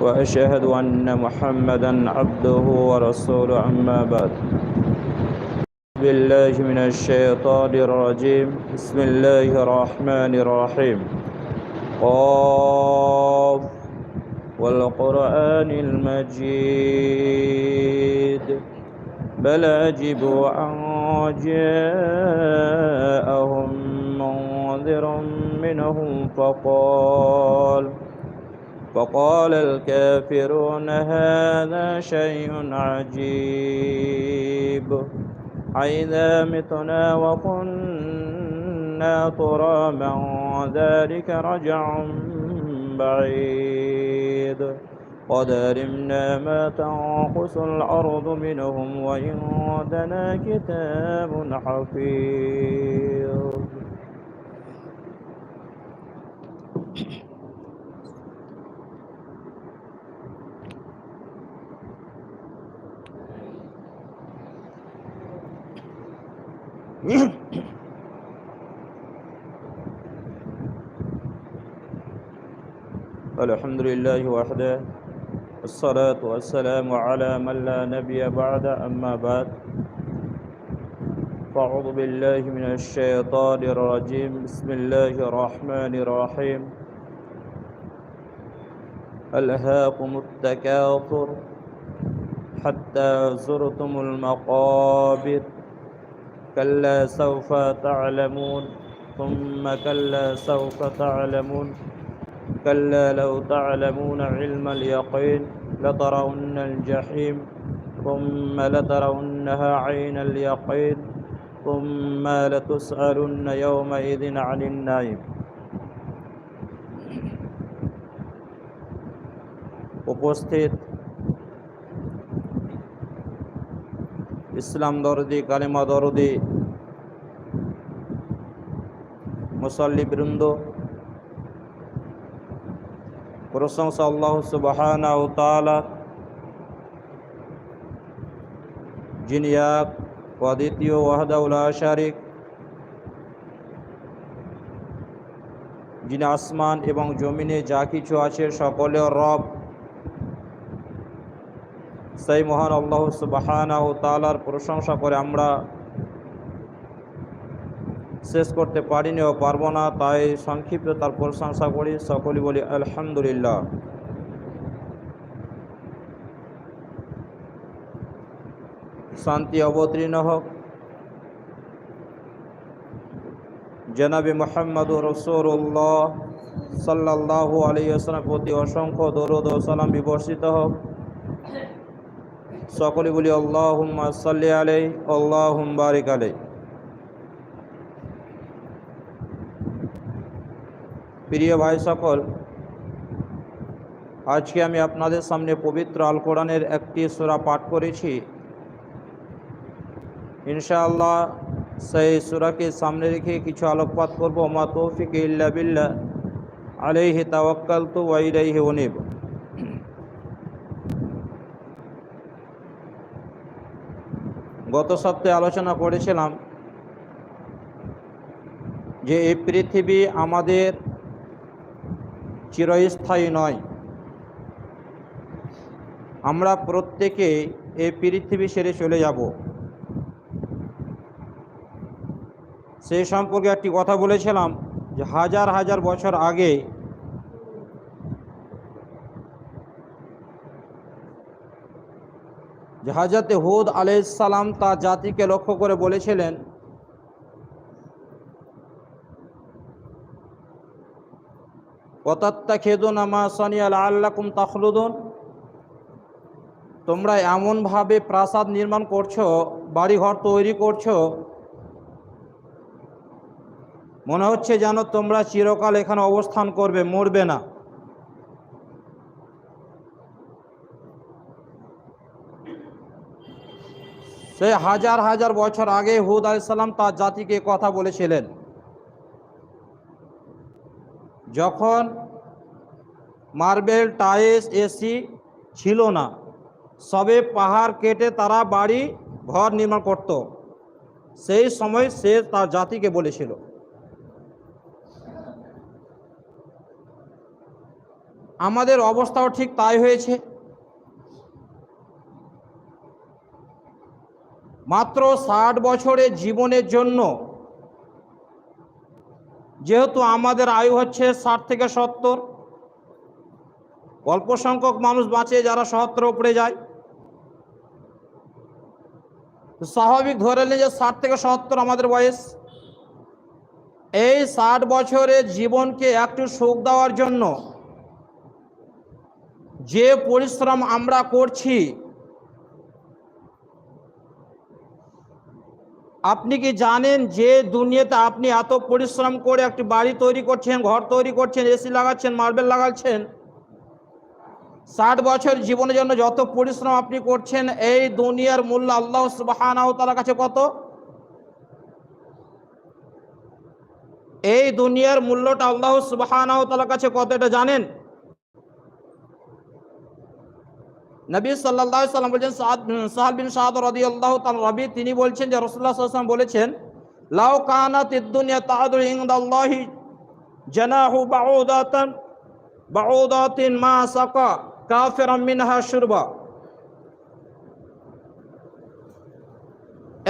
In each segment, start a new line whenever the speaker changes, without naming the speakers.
وأشهد أن محمدا عبده ورسوله أما بعد. بالله من الشيطان الرجيم. بسم الله الرحمن الرحيم. قاف. والقرآن المجيد. بل عجبوا أن جاءهم منذر منهم فقال فقال الكافرون هذا شيء عجيب. أئذا متنا وكنا ترابا ذلك رجع بعيد. قد علمنا ما تنقص الأرض منهم وعندنا كتاب حفيظ. الحمد لله وحده الصلاة والسلام على من لا نبي بعد أما بعد فأعوذ بالله من الشيطان الرجيم بسم الله الرحمن الرحيم ألهاكم التكاثر حتى زرتم المقابر كلا سوف تعلمون ثم كلا سوف تعلمون كلا لو تعلمون علم اليقين لترون الجحيم ثم لترونها عين اليقين ثم لتسألن يومئذ عن النعيم উপস্থিত ইসলাম দরদি, কালেমা দরদি, মুসল্লি বৃন্দ। প্রশংসা আল্লাহ সুবাহানা তালা যিনি এক অদ্বিতীয় ওয়াহদাউল্লাহ শারিক। যিনি আসমান এবং জমিনে যা কিছু আছে সকলের রব। সেই মহান আল্লাহ সুবাহানা ও তালার প্রশংসা করে আমরা শেষ করতে পারিনি ও পারব না, তাই সংক্ষিপ্ত তার প্রশংসা করি সকলে বলি আলহামদুলিল্লাহ। শান্তি অবতীর্ণ হোক। জনাবি মোহাম্মদ রসুল্লাহ সাল্লাহ আলী আসলাম প্রতি অসংখ্য দরুদ ও সালাম বিবর্ষিত হোক। সকলে বলি আল্লাহ সাল্লি আলাই আল্লাহ বারিক আলাই প্রিয় ভাই সকল, আজকে আমি আপনাদের সামনে পবিত্র আল কোরআনের একটি সুরা পাঠ করেছি। ইনশাআল্লাহ সেই সুরাকে সামনে রেখে কিছু আলোকপাত করব। মা তৌফিক ইল্লা বিল্লাহ, আলাইহি তাওয়াক্কাল তু ওয়াইলাইহি উনিব। গত সপ্তাহে আলোচনা করেছিলাম যে এই পৃথিবী আমাদের চিরস্থায়ী নয়। আমরা প্রত্যেকে এই পৃথিবী সেরে চলে যাব। সেই সম্পর্কে একটি কথা বলেছিলাম যে হাজার হাজার বছর আগে যে হাজরতে হুদ আলাইসালাম তার জাতিকে লক্ষ্য করে বলেছিলেন কতাত্তা খেদুন আমা সনিয়াল আল্লাকুম তাখলুদুন। তোমরা এমনভাবে প্রাসাদ নির্মাণ করছ, বাড়িঘর তৈরি করছ, মনে হচ্ছে যেন তোমরা চিরকাল এখানে অবস্থান করবে, মরবে না। সে হাজার হাজার বছর আগে হুদ আলাইসাল্লাম তার জাতিকে কথা বলেছিলেন। যখন মার্বেল টাইলস এসি ছিল না, সবে পাহাড় কেটে তারা বাড়ি, ঘর নির্মাণ করত। সেই সময় সে তার জাতিকে বলেছিল। আমাদের অবস্থাও ঠিক তাই হয়েছে। মাত্র ষাট বছরের জীবনের জন্য। যেহেতু আমাদের আয়ু হচ্ছে ষাট থেকে সত্তর, অল্প সংখ্যক মানুষ বাঁচে যারা সত্তর উপরে যায়। স্বাভাবিক ধরে নিন যে ষাট থেকে সত্তর আমাদের বয়স। এই ষাট বছরের জীবনকে একটু সুখ দেওয়ার জন্য যে পরিশ্রম আমরা করছি আপনি কি জানেন যে দুনিয়াতে আপনি এত পরিশ্রম করে একটি বাড়ি তৈরি করছেন, ঘর তৈরি করছেন, এসি লাগাচ্ছেন, মার্বেল লাগাচ্ছেন? ষাট বছর জীবনের জন্য যত পরিশ্রম আপনি করছেন, এই দুনিয়ার মূল্য আল্লাহ সুবাহানাও তার কাছে কত? এই দুনিয়ার মূল্যটা আল্লাহ সুবাহানাও তার কাছে কত এটা জানেন? নবী আলাইহি সাল্লাম বলেছেন সাহাল বিন সাদ রাদিয়াল্লাহু তাআলা রবি, তিনি বলছেন যে আলাইহি ওয়াসাল্লাম বলেছেন, লাউ কানাত দুনিয়া তাআদুল ইনদাল্লাহি জানাহু বাউদাতান, বাউদাতিন মা সাকা কাফিরাম মিনহা শুরবা।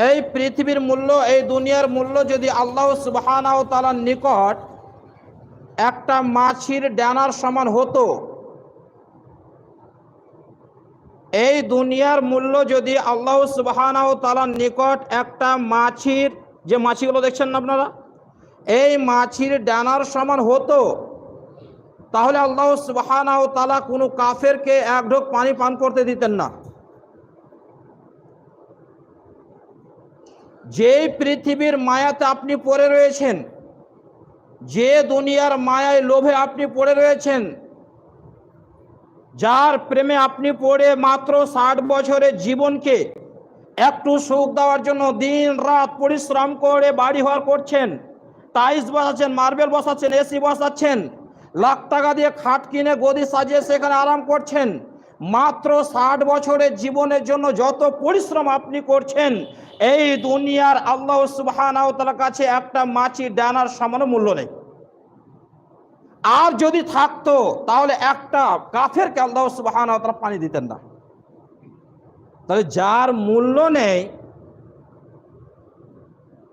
এই পৃথিবীর মূল্য, এই দুনিয়ার মূল্য যদি আল্লাহ সুবহানাহু তাআলার নিকট একটা মাছির ডানার সমান হতো এই দুনিয়ার মূল্য যদি আল্লাহ সুবাহানাও তালার নিকট একটা মাছির, যে মাছিগুলো দেখছেন না আপনারা? এই মাছির ডানার সমান হতো, তাহলে আল্লাহ সুবাহানাও তালা কোনো কাফেরকে এক ঢোক পানি পান করতে দিতেন না। যেই পৃথিবীর মায়াতে আপনি পড়ে রয়েছেন, যে দুনিয়ার মায়ায় লোভে আপনি পড়ে রয়েছেন যার প্রেমে আপনি পড়ে মাত্র ষাট বছরের জীবনকে একটু সুখ দেওয়ার জন্য দিন রাত পরিশ্রম করে বাড়ি ঘর করছেন, টাইলস বসাচ্ছেন, মার্বেল বসাচ্ছেন, এসি বসাচ্ছেন, লাখ টাকা দিয়ে খাট কিনে গদি সাজিয়ে সেখানে আরাম করছেন, মাত্র ষাট বছরের জীবনের জন্য যত পরিশ্রম আপনি করছেন, এই দুনিয়ার আল্লাহ সুবাহানার কাছে একটা মাছি ডানার সামান্য মূল্য নেই। আর যদি থাকতো, তাহলে একটা কাফের আল্লাহ সুবাহান পানি দিতেন না। তাহলে যার মূল্য নেই,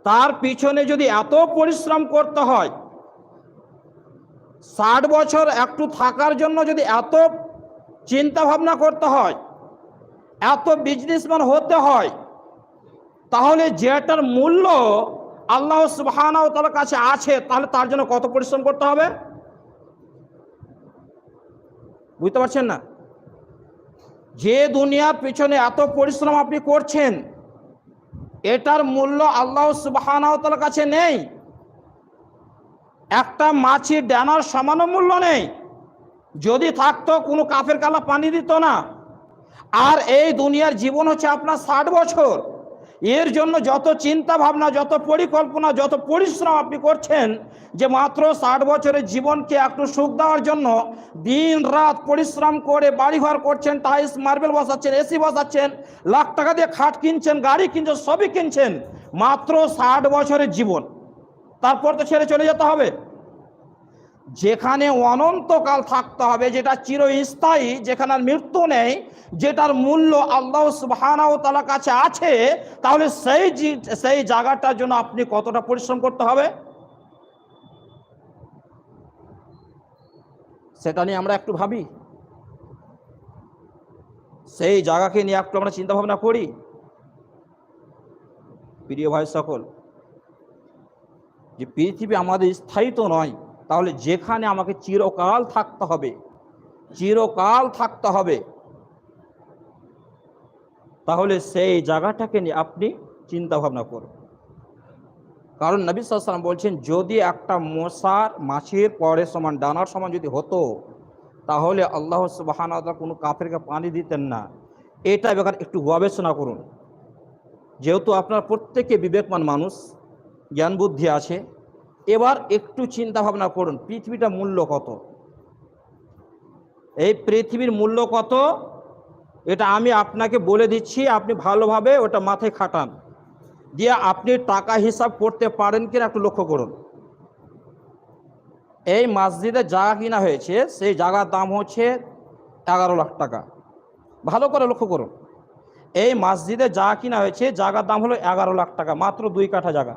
তার পিছনে যদি এত পরিশ্রম করতে হয়, ষাট বছর একটু থাকার জন্য যদি এত চিন্তা ভাবনা করতে হয়, এত বিজনেসম্যান হতে হয়, তাহলে যেটার মূল্য আল্লাহ সুবাহানাও তার কাছে আছে, তাহলে তার জন্য কত পরিশ্রম করতে হবে? বুঝতে পারছেন না? যে দুনিয়ার পিছনে এত পরিশ্রম আপনি করছেন, এটার মূল্য আল্লাহ সুবাহানাওতার কাছে নেই। একটা মাছির ডানার সমান মূল্য নেই। যদি থাকতো, কোনো কাফের কালা পানি দিত না। আর এই দুনিয়ার জীবন হচ্ছে আপনার ষাট বছর। এর জন্য যত চিন্তা ভাবনা, যত পরিকল্পনা, যত পরিশ্রম আপনি করছেন যে মাত্র ষাট বছরের জীবনকে একটু সুখ দেওয়ার জন্য দিন রাত পরিশ্রম করে বাড়িঘর করছেন, টাইলস, মার্বেল বসাচ্ছেন, এসি বসাচ্ছেন, লাখ টাকা দিয়ে খাট কিনছেন, গাড়ি কিনছেন, সবই কিনছেন, মাত্র ষাট বছরের জীবন। তারপর তো ছেড়ে চলে যেতে হবে। যেখানে অনন্তকাল থাকতে হবে, যেটা চিরস্থায়ী, যেখানে আর মৃত্যু নেই যেটার মূল্য আল্লাহ সুবহানাহু তাআলার কাছে আছে, তাহলে সেই সেই জায়গাটার জন্য আপনি কতটা পরিশ্রম করতে হবে? সেটা নিয়ে আমরা একটু ভাবি। সেই জায়গাকে নিয়ে একটু আমরা চিন্তা ভাবনা করি। প্রিয় ভাই সকল, যে পৃথিবী আমাদের স্থায়ী তো নয়, তাহলে যেখানে আমাকে চিরকাল থাকতে হবে, চিরকাল থাকতে হবে তাহলে সেই জায়গাটাকে নিয়ে আপনি চিন্তা ভাবনা করুন। কারণ নবী সাল্লাম বলছেন, যদি একটা মশার মাছের পরে সমান ডানার সমান যদি হতো, তাহলে আল্লাহ সুবাহান কোনো কাফেরকে পানি দিতেন না। এটা এবার একটু গবেষণা করুন। যেহেতু আপনার প্রত্যেকে বিবেকমান মানুষ জ্ঞান বুদ্ধি আছে, এবার একটু চিন্তা ভাবনা করুন, পৃথিবীটা মূল্য কত? এই পৃথিবীর মূল্য কত? এটা আমি আপনাকে বলে দিচ্ছি, আপনি ভালোভাবে ওটা মাথায় খাটান। দিয়ে আপনি টাকা হিসাব করতে পারেন কিনা একটু লক্ষ্য করুন। এই মসজিদে জায়গা কিনা হয়েছে, সেই জায়গার দাম হচ্ছে এগারো লাখ টাকা। ভালো করে লক্ষ্য করুন। এই মসজিদে জায়গা কিনা হয়েছে, জায়গার দাম হলো এগারো লাখ টাকা, মাত্র দুই কাঠা জায়গা।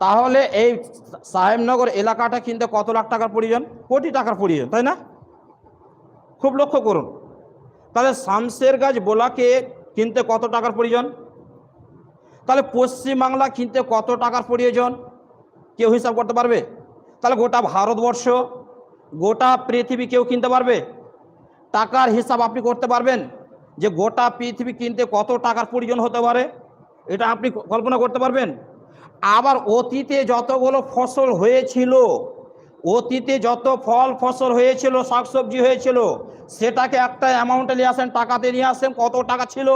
তাহলে এই সাহেবনগর এলাকাটা কিনতে কত লাখ টাকার প্রয়োজন? কোটি টাকার প্রয়োজন, তাই না? খুব লক্ষ্য করুন। তাহলে শামসের গাছ বোলাকে কিনতে কত টাকার প্রয়োজন? তাহলে পশ্চিমবাংলা কিনতে কত টাকার প্রয়োজন? কেউ হিসাব করতে পারবে? তাহলে গোটা ভারতবর্ষ, গোটা পৃথিবী কেউ কিনতে পারবে? টাকার হিসাব আপনি করতে পারবেন যে গোটা পৃথিবী কিনতে কত টাকার প্রয়োজন হতে পারে? এটা আপনি কল্পনা করতে পারবেন। আবার অতীতে যতগুলো ফসল হয়েছিল অতীতে যত ফল ফসল হয়েছিল, শাকসবজি হয়েছিল, সেটাকে একটা অ্যামাউন্টে নিয়ে আসেন, টাকাতে নিয়ে আসেন, কত টাকা ছিল?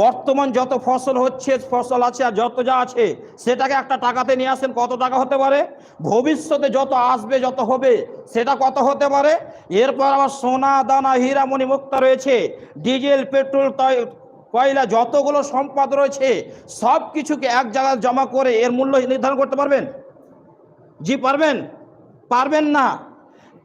বর্তমান যত ফসল হচ্ছে, ফসল আছে আর যত যা আছে, সেটাকে একটা টাকাতে নিয়ে আসেন, কত টাকা হতে পারে? ভবিষ্যতে যত আসবে, যত হবে, সেটা কত হতে পারে? এরপর আবার সোনা, দানা, হীরামণি মুক্তা রয়েছে, ডিজেল, পেট্রোল কয়লা, যতগুলো সম্পদ রয়েছে সব কিছুকে এক জায়গায় জমা করে এর মূল্য নির্ধারণ করতে পারবেন? জি, পারবেন? পারবেন না।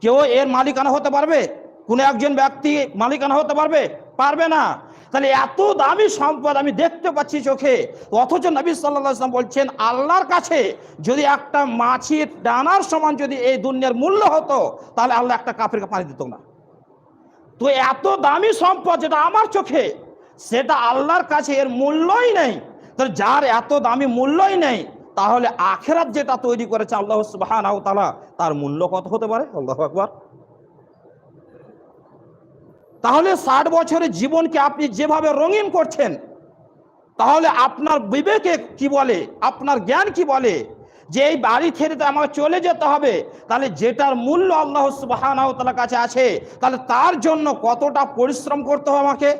কেউ এর মালিকানা হতে পারবে? কোনো একজন ব্যক্তি মালিকানা হতে পারবে? পারবে না। তাহলে এত দামি সম্পদ আমি দেখতে পাচ্ছি চোখে। অথচ নবী সাল্লাহ আসলাম বলছেন, আল্লাহর কাছে যদি একটা মাছির ডানার সমান যদি এই দুনিয়ার মূল্য হতো, তাহলে আল্লাহ একটা কাপড়কে পানি দিত না। তো এত দামি সম্পদ যেটা আমার চোখে, সেটা আল্লাহর কাছে এর মূল্যই নেই। তো যার এত দামি মূল্যই নেই তাহলে আখেরাত যেটা তৈরি করেছে আল্লাহ ওয়া তার মূল্য কত হতে পারে? আল্লাহ আকবার। তাহলে ষাট বছরের জীবনকে আপনি যেভাবে রঙিন করছেন, তাহলে আপনার বিবেকে কি বলে, আপনার জ্ঞান কি বলে, যে এই বাড়ি ছেড়ে তো আমাকে চলে যেতে হবে, তাহলে যেটার মূল্য আল্লাহ সুবহানাহু ওয়া কাছে আছে, তাহলে তার জন্য কতটা পরিশ্রম করতে হবে আমাকে?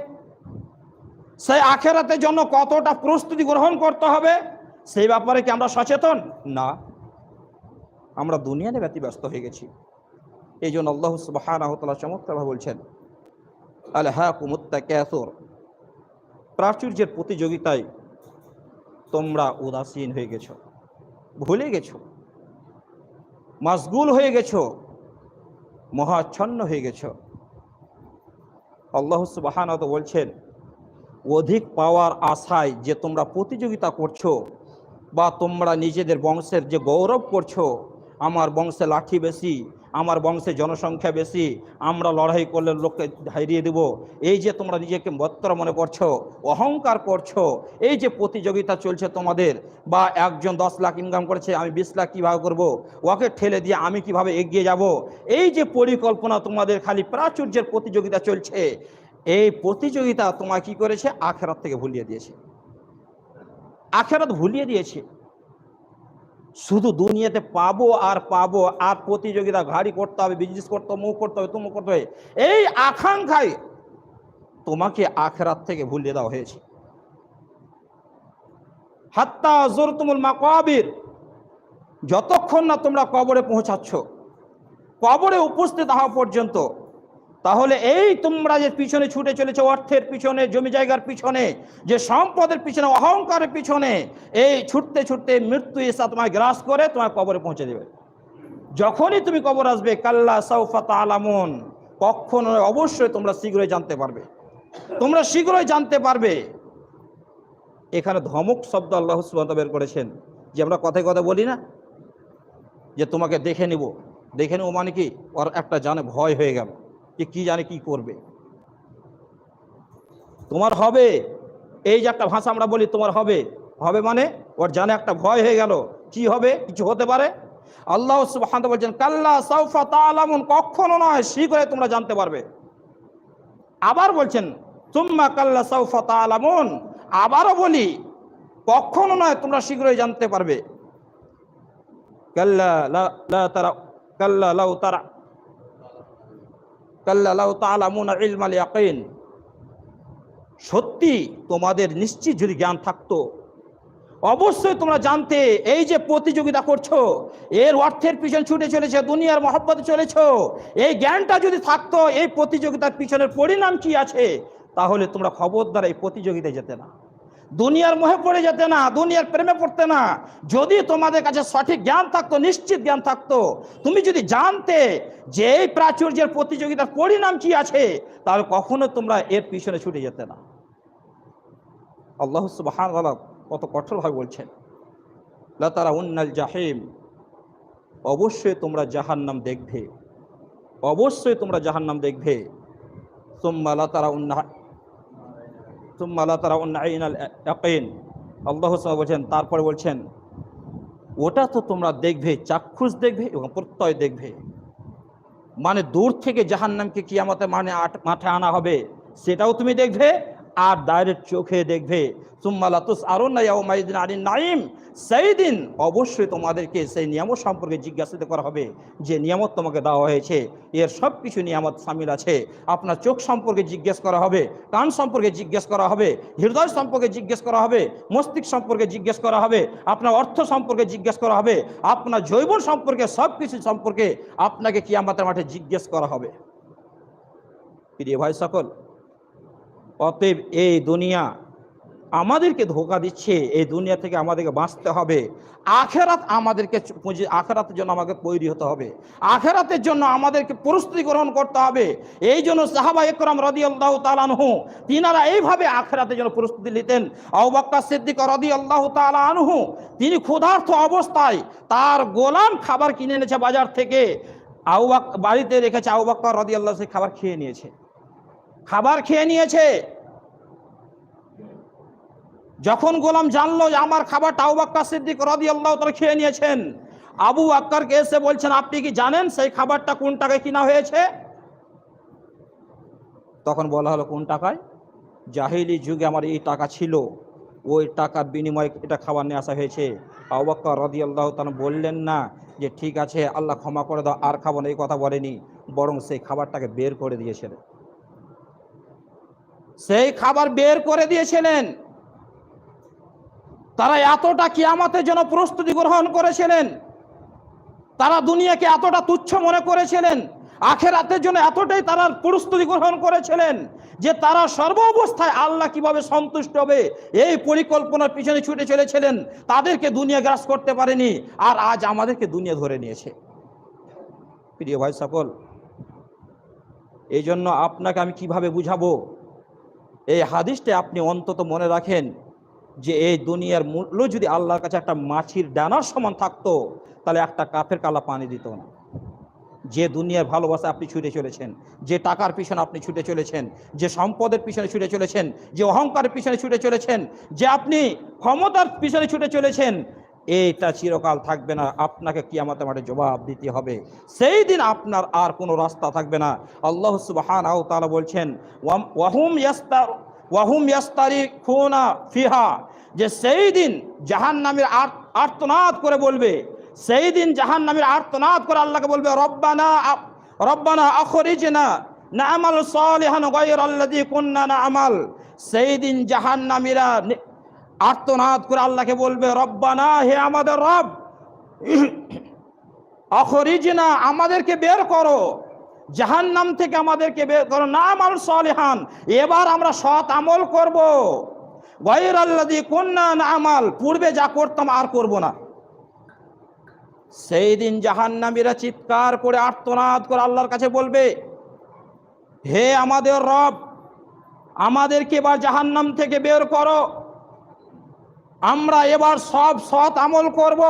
সেই আখেরাতের জন্য কতটা প্রস্তুতি গ্রহণ করতে হবে? সেই ব্যাপারে কি আমরা সচেতন? না। আমরা দুনিয়া নিয়ে ব্যতিব্যস্ত হয়ে গেছি। এই জন্য আল্লাহ সুবহানাহু ওয়া তাআলা চমৎকারভাবে বলছেন আলহাকুমুত্তাকাসুর প্রাচুর্যের প্রতিযোগিতায় তোমরা উদাসীন হয়ে গেছো, ভুলে গেছো মাসগুল হয়ে গেছো, মহাচ্ছন্ন হয়ে গেছো। আল্লাহ সুবহানাহু ওয়া বলছেন, অধিক পাওয়ার আশায় যে তোমরা প্রতিযোগিতা করছ বা তোমরা নিজেদের বংশের যে গৌরব করছ, আমার বংশে লাঠি বেশি, আমার বংশে জনসংখ্যা বেশি, আমরা লড়াই করলে লোককে হারিয়ে দেব। এই যে তোমরা নিজেকে বত্তর মনে করছ, অহংকার করছ, এই যে প্রতিযোগিতা চলছে তোমাদের, বা একজন দশ লাখ ইনকাম করেছে, আমি বিশ লাখ কীভাবে করব? ওকে ঠেলে দিয়ে আমি কীভাবে এগিয়ে যাব? এই যে পরিকল্পনা তোমাদের খালি প্রাচুর্যের প্রতিযোগিতা চলছে, এই প্রতিযোগিতা তোমায় কি করেছে? আখেরাত থেকে ভুলিয়ে দিয়েছে। আখেরাত ভুলিয়ে দিয়েছে। শুধু দুনিয়াতে পাবো আর পাবো, আর প্রতিযোগিতা ঘাড়ি করতে হবে বিজনেস করতে হবে, মুখ করতে হবে তুমু করতে হবে। এই আকাঙ্ক্ষায় তোমাকে আখেরাত থেকে ভুলিয়ে দেওয়া হয়েছে। হাত্তা জোরতুমুল মাকাবির, যতক্ষণ না তোমরা কবরে পৌঁছাচ্ছ, কবরে উপস্থিত হওয়া পর্যন্ত তাহলে এই তোমরা যে পিছনে ছুটে চলেছে অর্থের পিছনে, জমি জায়গার পিছনে, যে সম্পদের পিছনে, অহংকারের পিছনে, এই ছুটতে ছুটতে মৃত্যু এসা তোমায় গ্রাস করে তোমার কবরে পৌঁছে দেবে। যখনই তুমি কবর আসবে, কাল্লা সৌফা তালামুন কখন অবশ্যই তোমরা শীঘ্রই জানতে পারবে। তোমরা শীঘ্রই জানতে পারবে। এখানে ধমক শব্দ আল্লাহ বের করেছেন, যে আমরা কথায় কথা বলি না? যে তোমাকে দেখে নিব। দেখে নেব মানে কি? ওর একটা জানে ভয় হয়ে গেল। যে কি জানে কি করবে। তোমার হবে, এই যে একটা ভাষা আমরা বলি তোমার হবে। হবে মানে ওর জানে একটা ভয় হয়ে গেল। কি হবে? কিছু হতে পারে? আল্লাহ সুবহানাহু ওয়া বলছেন, কাল্লা সাউফা তাআলামুন কখনো নয়, শীঘ্রই তোমরা জানতে পারবে। আবার বলছেন, তুম্মা কাল্লা সাউফা তাআলামুন আবারও বলি, কখনো নয়, তোমরা শীঘ্রই জানতে পারবে। কাল্লা লা তারা, কাল্লা লাউ তারা
সত্যি তোমাদের নিশ্চিত যদি জ্ঞান থাকতো, অবশ্যই তোমরা জানতে এই যে প্রতিযোগিতা করছ, এর অর্থের পিছনে ছুটে চলেছে, দুনিয়ার মহব্বতে চলেছ, এই জ্ঞানটা যদি থাকতো, এই প্রতিযোগিতার পিছনের পরিণাম কি আছে? তাহলে তোমরা খবরদার এই প্রতিযোগিতায় যেতে না। দুনিয়ার মোহে পড়ে যেতে না, দুনিয়ার প্রেমে পড়তে না। যদি তোমাদের কাছে সঠিক জ্ঞান থাকতো, নিশ্চিত জ্ঞান থাকতো, তুমি যদি জানতে যে এই প্রাচুর্যের প্রতিযোগিতার পরিণাম কি আছে, তাহলে কখনো তোমরা এর পিছনে ছুটে যেতে না। আল্লাহ সুবহান কত কঠোরভাবে বলছেন লতারা উন্নাল জাহিম অবশ্যই তোমরা জাহান্নাম দেখবে। অবশ্যই তোমরা জাহান্নাম দেখবে। সুম্মা লতারা উন্না আল্লাহ বলছেন, তারপরে বলছেন, ওটা তো তোমরা দেখবে, চাক্ষুষ দেখবে এবং প্রত্যয় দেখবে। মানে দূর থেকে জাহান্নামকে কিয়ামতে মানে মাঠে আনা হবে, সেটাও তুমি দেখবে আর ডাইরেক্ট চোখে দেখবে। সুম্মালাতুস আরুন ইয়াউমাইদিন আনিন নাইম সেই দিন অবশ্যই তোমাদেরকে সেই নিয়ামত সম্পর্কে জিজ্ঞাসিত করা হবে, যে নিয়ামত তোমাকে দেওয়া হয়েছে। এর সব কিছু নিয়ামত সামিল আছে। আপনার চোখ সম্পর্কে জিজ্ঞেস করা হবে, কান সম্পর্কে জিজ্ঞেস করা হবে, হৃদয় সম্পর্কে জিজ্ঞেস করা হবে, মস্তিষ্ক সম্পর্কে জিজ্ঞেস করা হবে, আপনার অর্থ সম্পর্কে জিজ্ঞেস করা হবে, আপনার জৈব সম্পর্কে সব কিছু সম্পর্কে আপনাকে কিয়ামতের মাঠে জিজ্ঞেস করা হবে। প্রিয় ভাই সকল অতএব এই দুনিয়া আমাদেরকে ধোকা দিচ্ছে, এই দুনিয়া থেকে আমাদেরকে বাঁচতে হবে। আখেরাত আমাদেরকে পুঁজি আখেরাতের জন্য আমাকে তৈরি হতে হবে। আখেরাতের জন্য আমাদেরকে প্রস্তুতি গ্রহণ করতে হবে। এই জন্য সাহাবা একরাম রদি আল্লাহ তালানহু তিনারা এইভাবে আখেরাতের জন্য প্রস্তুতি নিতেন। আউবাক্কা সিদ্দিক রদি আল্লাহ তালানহু তিনি ক্ষুধার্থ অবস্থায় তার গোলাম খাবার কিনে এনেছে বাজার থেকে। আউবাক বাড়িতে রেখেছে আউবাক্কা রদি আল্লাহ সে খাবার খেয়ে নিয়েছে। খাবার খেয়ে নিয়েছে। যখন গোলাম জানলো যে আমার খাবার আবু বাক্কা সিদ্দিক রদি আল্লাহ তারা খেয়ে নিয়েছেন, আবু আক্কারকে এসে বলছেন, আপনি কি জানেন সেই খাবারটা কোন টাকায় কিনা হয়েছে? তখন বলা হলো, কোন টাকায়? জাহিলি যুগে আমার এই টাকা ছিল। ওই টাকার বিনিময়ে এটা খাবার নিয়ে আসা হয়েছে। আবু বাক্কা রদি আল্লাহ তারা বললেন, না, যে ঠিক আছে, আল্লাহ ক্ষমা করে দাও, আর খাব না। এই কথা বলেনি, বরং সেই খাবারটাকে বের করে দিয়েছিলেন সেই খাবার বের করে দিয়েছিলেন। তারা এতটা কিয়ামতের জন্য প্রস্তুতি গ্রহণ করেছিলেন। তারা দুনিয়াকে এতটা তুচ্ছ মনে করেছিলেন। আখের আখেরাতের জন্য এতটাই তারা প্রস্তুতি গ্রহণ করেছিলেন যে তারা সর্ব অবস্থায় আল্লাহ কীভাবে সন্তুষ্ট হবে, এই পরিকল্পনার পিছনে ছুটে চলেছিলেন। তাদেরকে দুনিয়া গ্রাস করতে পারেনি আর আজ আমাদেরকে দুনিয়া ধরে নিয়েছে। প্রিয় ভাই সকল, এই জন্য আপনাকে আমি কীভাবে বুঝাবো? এই হাদিসটা আপনি অন্তত মনে রাখেন যে এই দুনিয়ার মূল্য যদি আল্লাহর কাছে একটা মাছির ডানার সমান থাকতো, তাহলে একটা কাফের কালা পানি দিত না। যে দুনিয়ার ভালোবাসা আপনি ছুটে চলেছেন, যে টাকার পিছনে আপনি ছুটে চলেছেন, যে সম্পদের পিছনে ছুটে চলেছেন, যে অহংকারের পিছনে ছুটে চলেছেন, যে আপনি ক্ষমতার পিছনে ছুটে চলেছেন এইটা চিরকাল থাকবে না, আপনাকে কিয়ামতের মাঠে জবাব দিতে হবে। সেই দিন আপনার আর কোনো রাস্তা থাকবে না। আল্লাহ সুবহানাহু তাআলা বলছেন, ওয়াম- ওয়াহুম ইয়াস্তার, ওয়াহুম ইয়াস্তারি খুনা ফিহা। যে সেই দিন জাহান নামের আর্তনাদ করে বলবে। সেই দিন জাহান নামের আর্তনাদ করে আল্লাহকে বলবে, রব্বানা রব্বানা আখরিজনা নামাল সালিহান গায়রাল্লাযী না নামাল। সেই দিন জাহান্নামীরা নি- আর্তনাদ করে আল্লাহকে বলবে, রব্বানা, হে আমাদের রব, অখরিজনা আমাদেরকে বের করো। জাহান্নাম থেকে আমাদেরকে বের করো। না আমার সলেহান, এবার আমরা সৎ আমল করব। গয়ের আল্লাদি কন্যা আমাল পূর্বে যা করতাম আর করব না। সেই দিন জাহান্নামীরা চিৎকার করে আর্তনাদ করে আল্লাহর কাছে বলবে, হে আমাদের রব, আমাদেরকে এবার জাহান্নাম থেকে বের করো। আমরা এবার সব সৎ আমল করব।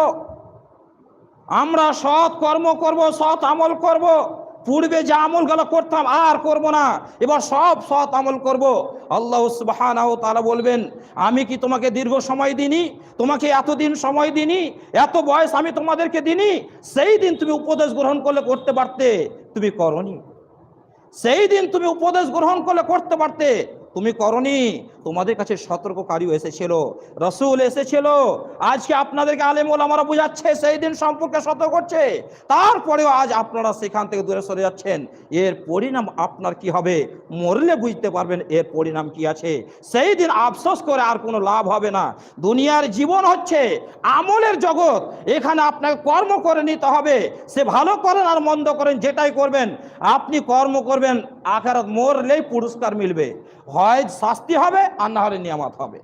আমরা সৎ কর্ম করব, সৎ আমল করব। পূর্বে যে আমলগুলো করতাম আর করব না, এবার সব সৎ আমল করব। আল্লাহ সুবহানাহু তাআলা বলবেন, আমি কি তোমাকে দীর্ঘ সময় দিনি তোমাকে এতদিন সময় দিনি এত বয়স আমি তোমাদেরকে দিনি সেই দিন তুমি উপদেশ গ্রহণ করলে করতে পারতে, তুমি করনি। সেই দিন তুমি উপদেশ গ্রহণ করলে করতে পারতে তুমি করনি। তোমাদের কাছে সতর্ককারী এসেছিল। রসুল এসেছিল। আজকে আপনাদেরকে আলেমুল আমরা বুঝাচ্ছে, সেই দিন সম্পর্কে সতর্ক করছে। তারপরেও আজ আপনারা সেখান থেকে দূরে সরে যাচ্ছেন। এর পরিণাম আপনার কি হবে? মরলে বুঝতে পারবেন এর পরিণাম কি আছে। সেই দিন আফসোস করে আর কোনো লাভ হবে না। দুনিয়ার জীবন হচ্ছে আমলের জগৎ। এখানে আপনাকে কর্ম করে নিতে হবে। সে ভালো করেন আর মন্দ করেন, যেটাই করবেন। আপনি কর্ম করবেন, আখারাত মরলেই পুরস্কার মিলবে। হয় শাস্তি হবে, আর না হলে নিয়ামত হবে।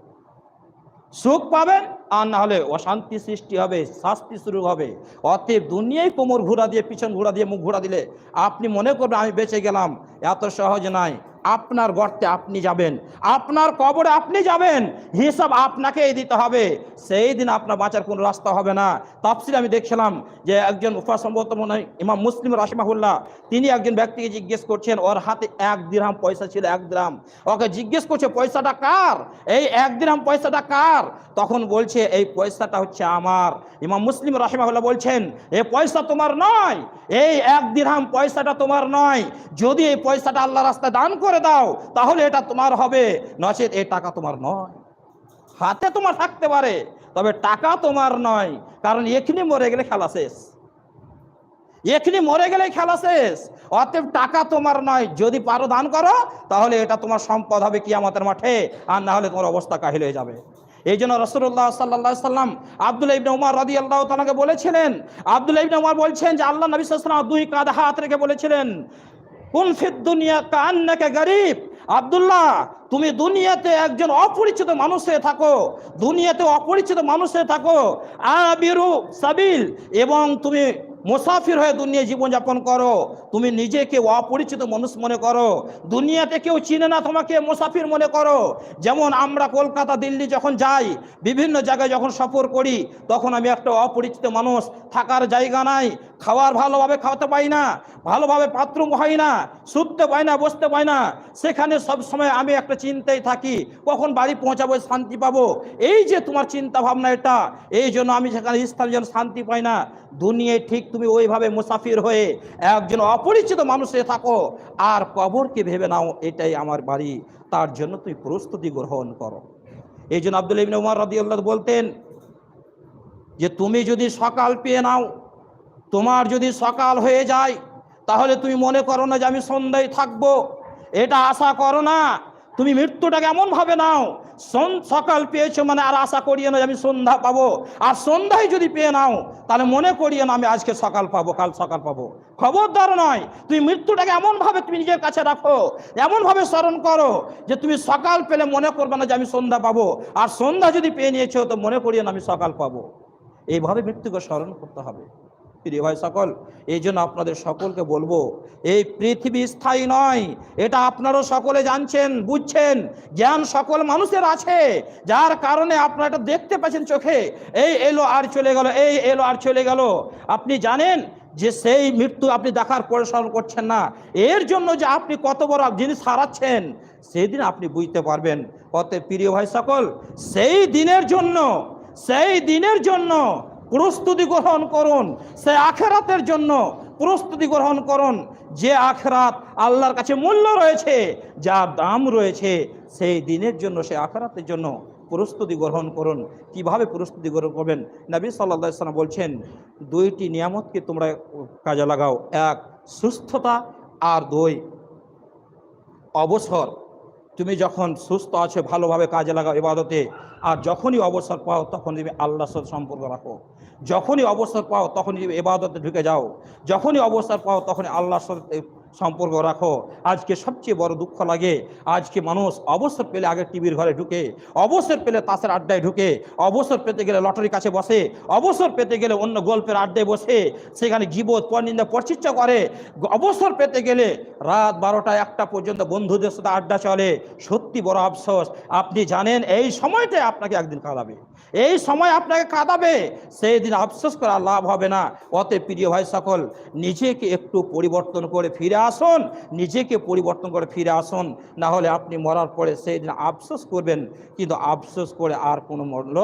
সুখ পাবেন, আর না হলে অশান্তি সৃষ্টি হবে, শাস্তি শুরু হবে। অতএব দুনিয়ায় কোমর ঘোরা দিয়ে, পিছন ঘোরা দিয়ে, মুখ ঘোরা দিলে আপনি মনে করবেন, আমি বেঁচে গেলাম, এত সহজ নয়। আপনার গর্তে আপনি যাবেন, আপনার কবরে আপনি যাবেন, হিসাব আপনাকেই দিতে হবে। সেই দিন আপনার বাঁচার কোনো রাস্তা হবে না। তাফসির আমি দেখছিলাম যে একজন উফা সম্ভবত মনে ইমাম মুসলিম রাশিমাহুল্লাহ তিনি একজন ব্যক্তিকে জিজ্ঞেস করছেন, ওর হাতে এক দিরহাম পয়সা ছিল, এক দিরহাম ওকে জিজ্ঞেস করছে, পয়সাটা কার? এই এক দিরহাম পয়সাটা কার? তখন বলছে, এই পয়সাটা হচ্ছে আমার। ইমাম মুসলিম রাহিমাহুল্লাহ বলছেন এই পয়সা তোমার নয়, এই এক দিরহাম পয়সাটা তোমার নয়। যদি এই পয়সাটা আল্লাহ রাস্তায় দান করে দাও, তাহলে এটা তোমার হবে। নচেত এই টাকা তোমার নয়। হাতে তোমার থাকতে পারে, তবে টাকা তোমার নয়, কারণ এখানে মরে গেলে খেলা শেষ। এখানে মরে গেলে খেলা শেষ, অতএব টাকা তোমার নয়। যদি পারো দান করো, তাহলে এটা তোমার সম্পদ হবে কি আমাদের মাঠে, আর না হলে তোমার অবস্থা কাহিল হয়ে যাবে। এই জন্য রসুল্লাহ সাল্লাহ সাল্লাম আব্দুল ইবনে উমার রাদি আল্লাহ তালাকে বলেছিলেন আব্দুল ইবনে উমার বলছেন যে, আল্লাহ নবী সাল্লাম দুই কাঁধ হাত রেখে বলেছিলেন কোন ফিদ দুনিয়া কান্নাকে গরিব? আবদুল্লাহ, তুমি দুনিয়াতে একজন অপরিচিত মানুষ থাকো। দুনিয়াতে অপরিচিত মানুষ থাকো। আবিরু সাবিল, এবং তুমি মুসাফির হয়ে দুনিয়া জীবনযাপন করো। তুমি নিজেকে অপরিচিত মানুষ মনে করো। দুনিয়াতে কেউ চিনে না তোমাকে মুসাফির মনে করো। যেমন আমরা কলকাতা, দিল্লি যখন যাই, বিভিন্ন জায়গায় যখন সফর করি, তখন আমি একটা অপরিচিত মানুষ, থাকার জায়গা নাই, খাওয়ার ভালোভাবে খাওয়াতে পাই না, ভালোভাবে বাথরুম হয় না, শুতে পাই না, বসতে পাই না। সেখানে সব সময় আমি একটা চিন্তায় থাকি, কখন বাড়ি পৌঁছাবো, শান্তি পাবো? এই যে তোমার চিন্তা ভাবনা এটা, এই জন্য আমি সেখানে স্থানে যেন শান্তি পাই না। দুনিয়ায় ঠিক তুমি ওইভাবে মুসাফির হয়ে একজন অপরিচিত মানুষে থাকো। আর কবরকে ভেবে নাও, এটাই আমার বাড়ি। তার জন্য তুমি প্রস্তুতি গ্রহণ করো। এই জন্য আব্দুল ইবিন উমার রাদিয়াল্লাহু বলতেন যে, তুমি যদি সকাল পেয়ে নাও, তোমার যদি সকাল হয়ে যায়, তাহলে তুমি মনে করো না যে আমি সন্ধ্যায় থাকব। এটা আশা করো না, তুমি মৃত্যুটাকে এমন ভাবে নাও সকাল পেয়েছ মানে আর আশা করিয়ে না আমি সন্ধ্যা পাবো। আর সন্ধ্যায় যদি পেয়ে নাও, তাহলে মনে করিয়ে না আমি আজকে সকাল পাবো, কাল সকাল পাবো। খবরদার নয়, তুমি মৃত্যুটাকে এমন ভাবে তুমি নিজের কাছে রাখো এমন ভাবে স্মরণ করো যে তুমি সকাল পেলে মনে করবে না যে আমি সন্ধ্যা পাবো। আর সন্ধ্যা যদি পেয়ে নিয়েছো, তো মনে করিয়ে না আমি সকাল পাবো। এইভাবে মৃত্যুকে স্মরণ করতে হবে। প্রিয় ভাই সকল, এই জন্য আপনাদের সকলকে বলব, এই পৃথিবী স্থায়ী নয়, এটা আপনারও সকলে জানছেন, বুঝছেন, জ্ঞান সকল মানুষের আছে, যার কারণে আপনারা এটা দেখতে পাচ্ছেন চোখে, এই এলো আর চলে গেল, এই এলো আর চলে গেল। আপনি জানেন যে সেই মৃত্যু আপনি দেখার পরিশ্রম করছেন না, এর জন্য যে আপনি কত বড় জিনিস হারাচ্ছেন, সেদিন আপনি বুঝতে পারবেন। কত প্রিয় ভাই সকল, সেই দিনের জন্য, সেই দিনের জন্য প্রস্তুতি গ্রহণ করুন। সে আখেরাতের জন্য প্রস্তুতি গ্রহণ করুন। যে আখরাত আল্লাহর কাছে মূল্য রয়েছে, যা দাম রয়েছে, সেই দিনের জন্য, সেই আখরাতের জন্য প্রস্তুতি গ্রহণ করুন। কীভাবে প্রস্তুতি গ্রহণ করবেন? নবী সাল্লাম বলছেন, দুইটি নিয়ামতকে তোমরা কাজে লাগাও। এক, সুস্থতা, আর দুই, অবসর। তুমি যখন সুস্থ আছো, ভালোভাবে কাজে লাগাও এবাদতে আর যখনই অবসর পাও, তখন তুমি আল্লাহর সাথে সম্পর্ক রাখো। যখনই অবসর পাও তখন তুমি এবাদতে ঢুকে যাও। যখনই অবসর পাও, তখনই আল্লাহর সাথে সম্পর্ক রাখো। আজকে সবচেয়ে বড় দুঃখ লাগে, আজকে মানুষ অবসর পেলে আগে টিভির ঘরে ঢুকে, অবসর পেলে তাসের আড্ডায় ঢুকে, অবসর পেতে গেলে লটারির কাছে বসে, অবসর পেতে গেলে অন্য গল্পের আড্ডায় বসে, সেখানে জীবত পরনিন্দা পরচিচ্ছা করে, অবসর পেতে গেলে রাত বারোটা একটা পর্যন্ত বন্ধুদের সাথে আড্ডা চলে। সত্যি বড় আফসোস। আপনি জানেন, এই সময়টাই আপনাকে একদিন কাঁদাবে। এই সময় আপনাকে কাঁদাবে। সেই দিন আফসোস করা লাভ হবে না। অতএব প্রিয় ভাই সকল, নিজেকে একটু পরিবর্তন করে ফিরে আসুন, নিজেকে পরিবর্তন করে ফিরে আসুন। না হলে আপনি মরার পরে সেই দিন আফসোস করবেন, কিন্তু আফসোস করে আর কোনো মূল্য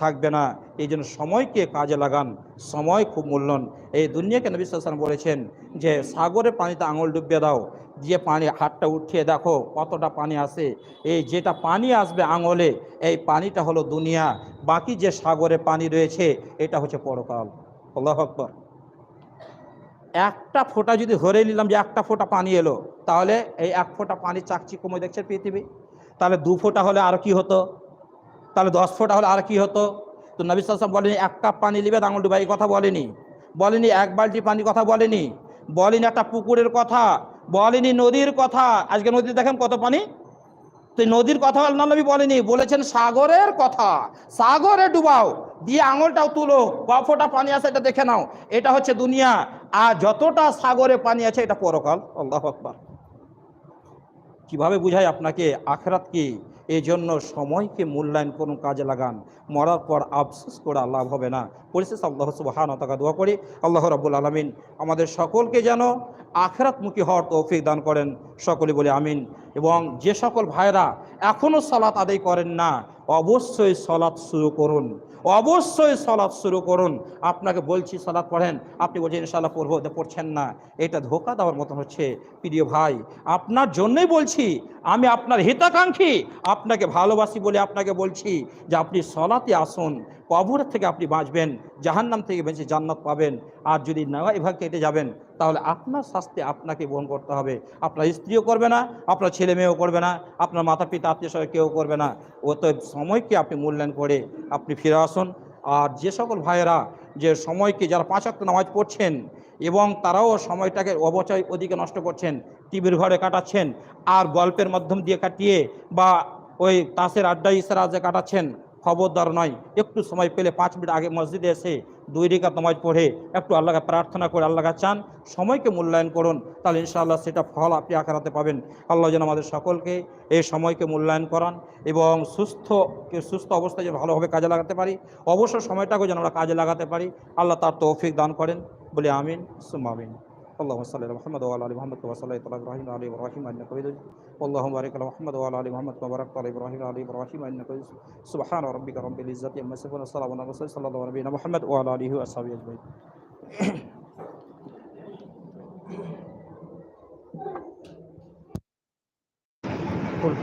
থাকবে না। এই জন্য সময়কে কাজে লাগান, সময় খুব মূল্যন এই দুনিয়াকে নবী সাল্লাম বলেছেন যে, সাগরের পানিতে আঙুল ডুবিয়ে দাও যে পানি হাতটা উঠিয়ে দেখো কতটা পানি আসে এই যেটা পানি আসবে আঙুলে, এই পানিটা হলো দুনিয়া। বাকি যে সাগরে পানি রয়েছে, এটা হচ্ছে পরকাল। আল্লাহ আকবর। একটা ফোঁটা যদি ধরে নিলাম যে একটা ফোঁটা পানি এলো, তাহলে এই এক ফোঁটা পানি চাকচিক্যময় দেখছে পৃথিবী। তাহলে দু ফোঁটা হলে আর কি হতো? তাহলে দশ ফোঁটা হলে আর কি হতো? তো নবী সাল্লাম বলেনি এক কাপ পানি নিবে? আঙুল ডুবাই কথা বলেনি বলেনি এক বালতি পানি কথা বলেনি বলেনি একটা পুকুরের কথা। বলেনি নদীর কথা। আজকে নদীতে দেখেন কত পানি? তো নদীর কথা আল্লাহ নবী বলেনি, বলেছেন সাগরের কথা। সাগরে ডুবাও, দিয়ে আঙুলটাও তুলো বাফোটা ফোঁটা পানি আছে এটা দেখে নাও, এটা হচ্ছে দুনিয়া। আর যতটা সাগরে পানি আছে এটা পরকাল। আল্লাহ আকবার। কীভাবে বুঝাই আপনাকে, আখরাত কি? এই জন্য সময়কে মূল্যায়ন কোনো কাজে লাগান। মরার পর আফসোস করে লাভ হবে না। পরিশেষ আল্লাহ সুবাহান তাকা দোয়া করি, আল্লাহ রাবুল আলমিন আমাদের সকলকে যেন আখরাতমুখী হওয়ার তৌফিক দান করেন। সকলে বলে আমিন। এবং যে সকল ভাইরা এখনও সলাৎ আদায় করেন না, অবশ্যই সলাৎ শুরু করুন। অবশ্যই সলাৎ শুরু করুন। আপনাকে বলছি, সলাৎ পড়েন। আপনি বলছেন ইনশাল্লাহ পড়ব। পড়ছেন না। এটা ধোকা দেওয়ার মতন হচ্ছে, প্রিয় ভাই। আপনার জন্যই বলছি, আমি আপনার হিতাকাঙ্ক্ষী। আপনাকে ভালোবাসি বলে আপনাকে বলছি যে আপনি সলাতে আসুন। কবরের থেকে আপনি বাঁচবেন, জাহান্নাম থেকে বেঁচে জান্নাত পাবেন। আর যদি না এভাবে কেটে যাবেন তাহলে আপনার শাস্তি আপনাকে বহন করতে হবে। আপনার স্ত্রীও করবে না, আপনার ছেলে মেয়েও করবে না, আপনার মাতা পিতা আত্মীয় স্বজন কেউ করবে না। অতএব সময়কে আপনি মূল্যায়ন করে আপনি ফিরে আসুন। আর যে সকল ভাইয়েরা যে সময়কে যারা পাঁচ ওয়াক্ত নামাজ পড়ছেন এবং তারাও সময়টাকে অবচয় ওদিকে নষ্ট করছেন, টিভির ঘরে কাটাচ্ছেন, আর গল্পের মাধ্যম দিয়ে কাটিয়ে বা ওই তাসের আড্ডা ইসারা যে কাটাচ্ছেন খবরদার নয়। একটু সময় পেলে পাঁচ মিনিট আগে মসজিদে এসে দুই রেখা নামাজ পড়ে একটু আল্লাহকে প্রার্থনা করে আল্লাহকে চান, সময়কে মূল্যায়ন করুন, তাহলে ইনশাআল্লাহ সেটা ফল আপনি আখেরাতে পাবেন। আল্লাহ যেন আমাদের সকলকে এই সময়কে মূল্যায়ন করান এবং সুস্থ সুস্থ অবস্থায় যেন ভালোভাবে কাজে লাগাতে পারি। অবশ্য সময়টাকেও যেন আমরা কাজে লাগাতে পারি। আল্লাহ তার তৌফিক দান করেন। বলে আমিন, সুম্মা আমিন। اللهم صل على محمد وعلى آل محمد كما صليت على إبراهيم وعلى ال إبراهيم إنك حميد مجيد. اللهم بارك على محمد وعلى آل محمد كما باركت على إبراهيم وعلى آل إبراهيم إنك حميد مجيد. سبحان ربك رب العزة عما يصفون والسلام على المرسلين. صلى الله على نبينا محمد وعلى آله وأصحابه أجمعين.